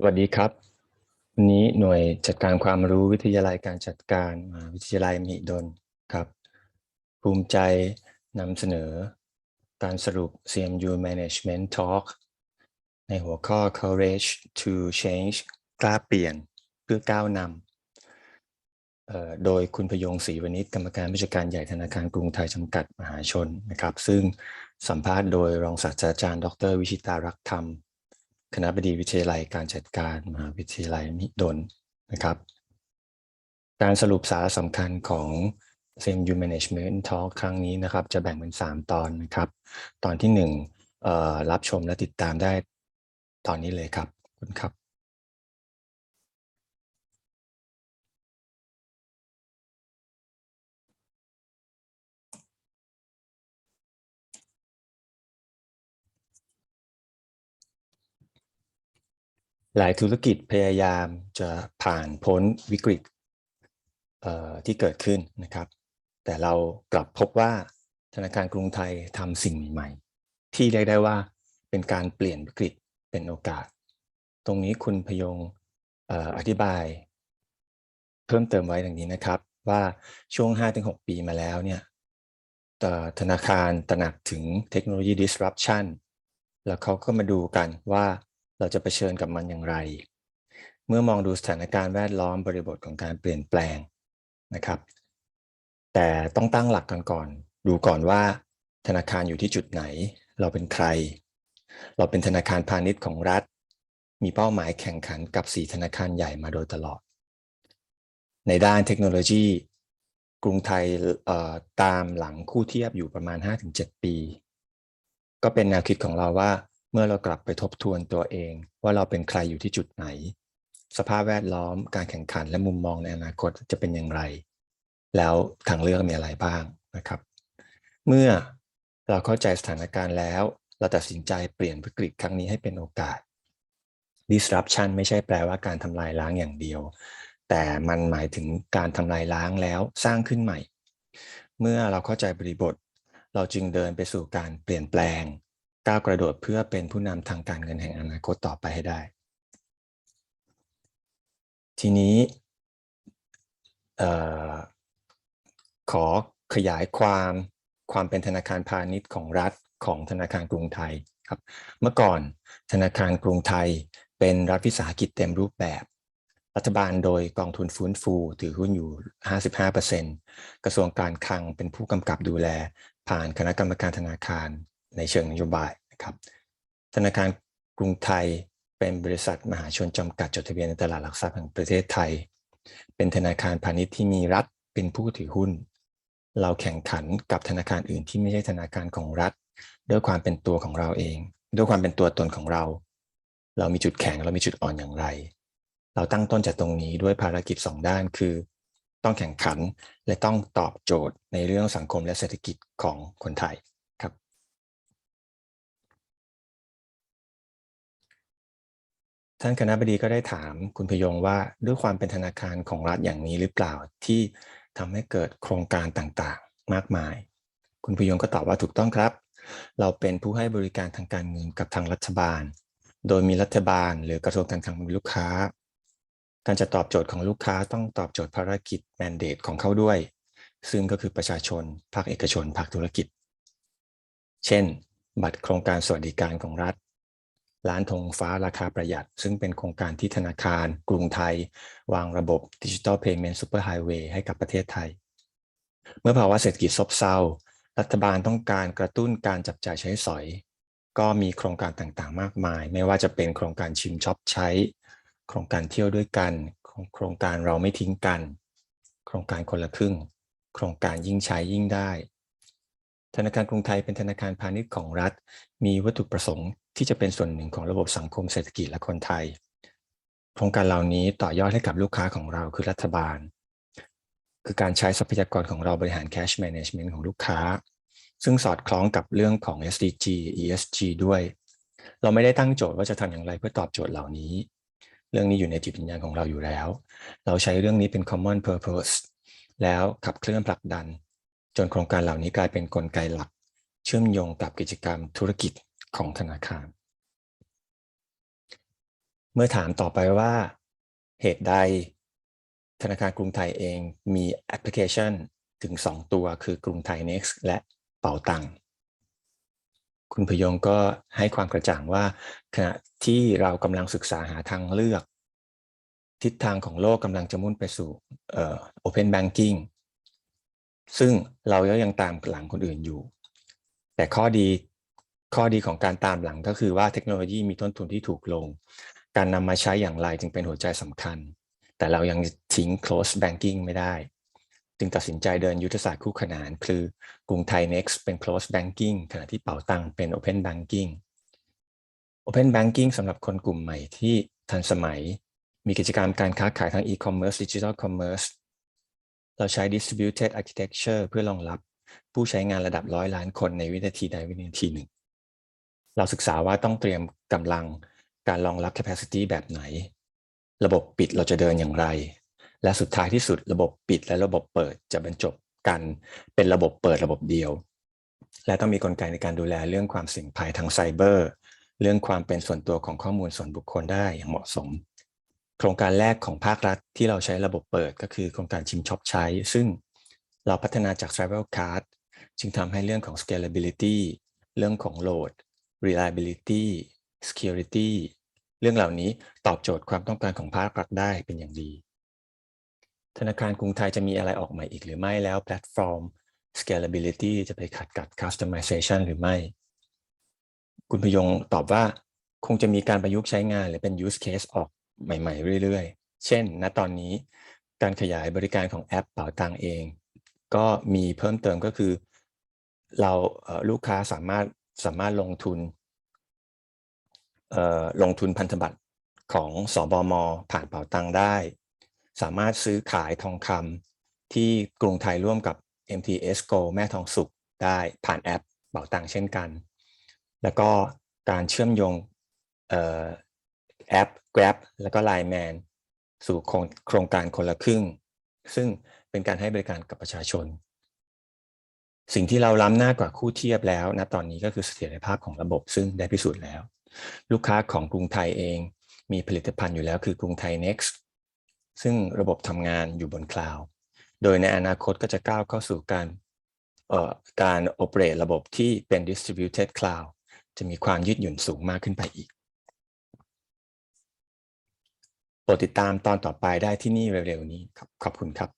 สวัสดีครับ วันนี้หน่วยจัดการความรู้วิทยาลัยการจัดการมหาวิทยาลัยมหิดลครับ ภูมิใจนำเสนอ การสรุป CMU Management Talk ในหัวข้อ Courage to Change กล้าเปลี่ยนเพื่อก้าวนำโดยคุณพยงศรีวณิชกรรมการผู้จัดการใหญ่ธนาคารกรุงไทยจำกัดมหาชนนะครับ ซึ่งสัมภาษณ์โดยรองศาสตราจารย์ ดร วิชิตารักธรรม คณะบดีวิทยาลัยการจัดการมหาวิทยาลัยมิดลนะครับ การสรุปสาระสำคัญของ CMU Management Talk ครั้งนี้นะครับ จะแบ่งเป็น 3 ตอนนะครับ ตอนที่1เอ่อรับชมและติดตามได้ตอนนี้เลยครับคุณครับ หลายธุรกิจพยายามจะผ่านพ้นวิกฤตที่เกิดขึ้นนะครับ แต่เรากลับพบว่าธนาคารกรุงไทยทำสิ่งใหม่ๆที่เรียกได้ว่าเป็นการเปลี่ยนวิกฤตเป็นโอกาส ตรงนี้คุณพยงออธิบาย เพิ่มเติมไว้ดังนี้นะครับ ว่าช่วง 5-6 ปีมาแล้วเนี่ยธนาคารตระหนักถึงเทคโนโลยี disruption แล้วเขาก็มาดูกันว่า เราจะเผชิญกับมันอย่างไร เมื่อมองดูสถานการณ์แวดล้อมบริบทของการเปลี่ยนแปลงนะครับ แต่ต้องตั้งหลักกันก่อน ดูก่อนว่า ธนาคารอยู่ที่จุดไหน เราเป็นใคร เราเป็นธนาคารพาณิชย์ของรัฐ มีเป้าหมายแข่งขันกับ 4 ธนาคารใหญ่มาโดยตลอด ในด้านเทคโนโลยี กรุงไทยตามหลังคู่เทียบอยู่ประมาณ 5-7 ปี ก็เป็นแนวคิดของเราว่า เมื่อเรากลับไปทบทวนตัวเอง ว่าเราเป็นใครอยู่ที่จุดไหน สภาพแวดล้อมการแข่งขันและมุมมองในอนาคตจะเป็นอย่างไร แล้วทางเลือกมีอะไรบ้างนะครับ เมื่อเราเข้าใจสถานการณ์แล้ว เราตัดสินใจเปลี่ยนวิกฤตครั้งนี้ให้เป็นโอกาส disruption ไม่ใช่แปลว่าการทำลายล้างอย่างเดียว แต่มันหมายถึงการทำลายล้างแล้วสร้างขึ้นใหม่ เมื่อเราเข้าใจบริบท เราจึงเดินไปสู่การเปลี่ยนแปลง ก้าวกระโดดเพื่อเป็นผู้นำทางการเงินแห่งอนาคตต่อไปให้ได้ ทีนี้ขอขยายความความเป็นธนาคารพาณิชย์ของรัฐของธนาคารกรุงไทยครับเมื่อก่อนธนาคารกรุงไทยเป็นรัฐวิสาหกิจเต็มรูปแบบ รัฐบาลโดยกองทุนฟื้นฟูถือหุ้นอยู่ 55%กระทรวงการคลังเป็นผู้กำกับดูแล ผ่านคณะกรรมการธนาคาร ในเชิงนโยบายนะครับ ธนาคารกรุงไทยเป็นบริษัทมหาชนจำกัดจดทะเบียนในตลาดหลักทรัพย์แห่งประเทศไทย เป็นธนาคารพาณิชย์ที่มีรัฐเป็นผู้ถือหุ้น เราแข่งขันกับธนาคารอื่นที่ไม่ใช่ธนาคารของรัฐ ด้วยความเป็นตัวของเราเอง ด้วยความเป็นตัวตนของเรา เรามีจุดแข็งเรามีจุดอ่อนอย่างไร เราตั้งต้นจากตรงนี้ด้วยภารกิจสองด้านคือ ต้องแข่งขันและต้องตอบโจทย์ในเรื่องสังคมและเศรษฐกิจของคนไทย ท่านคณะบดีก็ได้ถามคุณพยงว่าด้วยความเป็นธนาคารของรัฐอย่างนี้หรือเปล่าที่ทำให้เกิดโครงการต่างๆ มากมาย คุณพยงก็ตอบว่าถูกต้องครับ เราเป็นผู้ให้บริการทางการเงินกับทางรัฐบาล โดยมีรัฐบาลหรือกระทรวงการคลังเป็นลูกค้า การจะตอบโจทย์ของลูกค้าต้องตอบโจทย์ภารกิจแมนเดตของเขาด้วย ซึ่งก็คือประชาชน ภาคเอกชน ภาคธุรกิจ เช่น บัตรโครงการสวัสดิการของรัฐ ร้านธงฟ้าราคาประหยัด ซึ่งเป็นโครงการที่ธนาคาร กรุงไทย วางระบบดิจิทัลเพย์เมนต์ซูเปอร์ไฮเวย์ให้กับประเทศไทย เมื่อภาวะเศรษฐกิจซบเซา รัฐบาลต้องการกระตุ้นการจับจ่ายใช้สอย ก็มีโครงการต่างๆ มากมาย ไม่ว่าจะเป็นโครงการชิมช็อปใช้ โครงการเที่ยวด้วยกัน โครงการเราไม่ทิ้งกัน โครงการคนละครึ่ง โครงการยิ่งใช้ยิ่งได้ ธนาคารกรุงไทยเป็นธนาคารพาณิชย์ของรัฐ มีวัตถุประสงค์ที่จะเป็นส่วนหนึ่งของระบบสังคมเศรษฐกิจและคนไทย โครงการเหล่านี้ต่อยอดให้กับลูกค้าของเราคือรัฐบาล คือการใช้ทรัพยากรของเราบริหาร cash management ของลูกค้า ซึ่งสอดคล้องกับเรื่องของ SDG ESG ด้วย เราไม่ได้ตั้งโจทย์ว่าจะทำอย่างไรเพื่อตอบโจทย์เหล่านี้ เรื่องนี้อยู่ในจิตวิญญาณของเราอยู่แล้ว เราใช้เรื่องนี้เป็น common purpose แล้วขับเคลื่อนผลักดัน จนโครงการเหล่านี้กลายเป็นนกลไกหลัก เชื่อมโยงกับกิจกรรมธุรกิจของธนาคาร เมื่อถามต่อไปว่าเหตุใดธนาคารกรุงไทยเองมีแอปพลิเคชันถึง 2 ตัวคือกรุงไทย Next และเป๋าตังค์คุณพยงก็ให้ความกระจ่างว่า ขณะที่เรากำลังศึกษาหาทางเลือก ทิศทางของโลกกำลังจะมุ่นไปสู่เอ่อ Open Banking ซึ่งเรายังตามหลังคนอื่นอยู่ แต่ข้อดีข้อดีของการตามหลังก็คือว่าเทคโนโลยีมีต้นทุนที่ถูกลง การนำมาใช้อย่างไรจึงเป็นหัวใจสำคัญ แต่เรายังทิ้ง close banking ไม่ได้ จึงตัดสินใจเดินยุทธศาสตร์คู่ขนาน คือกรุงไทย next เป็น close banking ขณะที่เป๋าตังเป็น open banking open banking สำหรับคนกลุ่มใหม่ที่ทันสมัย มีกิจกรรมการค้าขายทั้ง e-commerce digital commerce เราใช้ distributed architecture เพื่อรองรับผู้ใช้งานระดับร้อยล้านคนในวินาทีใดวินาทีหนึ่ง เราศึกษาว่าต้องเตรียมกำลังการรองรับ capacity แบบไหน ระบบปิดเราจะเดินอย่างไร และสุดท้ายที่สุดระบบปิดและระบบเปิดจะบรรจบกันเป็นระบบเปิดระบบเดียว และต้องมีกลไกในการดูแลเรื่องความเสี่ยงภัยทางไซเบอร์ เรื่องความเป็นส่วนตัวของข้อมูลส่วนบุคคลได้อย่างเหมาะสม โครงการแรกของภาครัฐที่เราใช้ระบบเปิดก็คือโครงการชิมช็อปใช้ ซึ่งเราพัฒนาจาก Travel Card จึงทำให้เรื่องของ scalability เรื่องของ load reliability security เรื่องเหล่านี้ตอบโจทย์ความต้องการของภาครัฐได้เป็นอย่างดี ธนาคารกรุงไทยจะมีอะไรออกใหม่อีกหรือไม่แล้วแพลตฟอร์ม scalability จะไปขัดกับ customization หรือไม่ คุณพยงตอบว่าคงจะมีการประยุกต์ใช้งานหรือเป็น use case ออก ใหม่ ๆ เรื่อย ๆ เช่น ณ ตอนนี้การขยายบริการของแอปเป๋าตังเอง ก็มีเพิ่มเติมก็คือ เราลูกค้าสามารถสามารถลงทุนลงทุนพันธบัตรของสอบมผ่านเป๋าตังได้ สามารถซื้อขายทองคำที่กรุงไทยร่วมกับ MTS Go แม่ทองสุขได้ผ่านแอปเป๋าตังเช่นกัน แล้วก็การเชื่อมโยงแอป Grab แล้วก็ Line Man สู่โครงการคนละครึ่ง ซึ่งเป็นการให้บริการกับประชาชน สิ่งที่เราล้ำหน้ากว่าคู่เทียบแล้วนะตอนนี้ก็คือเสถียรภาพของระบบซึ่งได้พิสูจน์แล้ว ลูกค้าของกรุงไทยเองมีผลิตภัณฑ์อยู่แล้วคือกรุงไทย Next ซึ่งระบบทำงานอยู่บนคลาวด์โดยในอนาคตก็จะก้าวเข้าสู่การการโอเปเรตระบบที่เป็น distributed cloud จะมีความยืดหยุ่นสูงมากขึ้นไปอีก โปร ดติดตามตอนต่อไปได้ที่นี่เร็วๆนี้ครับขอบคุณครับ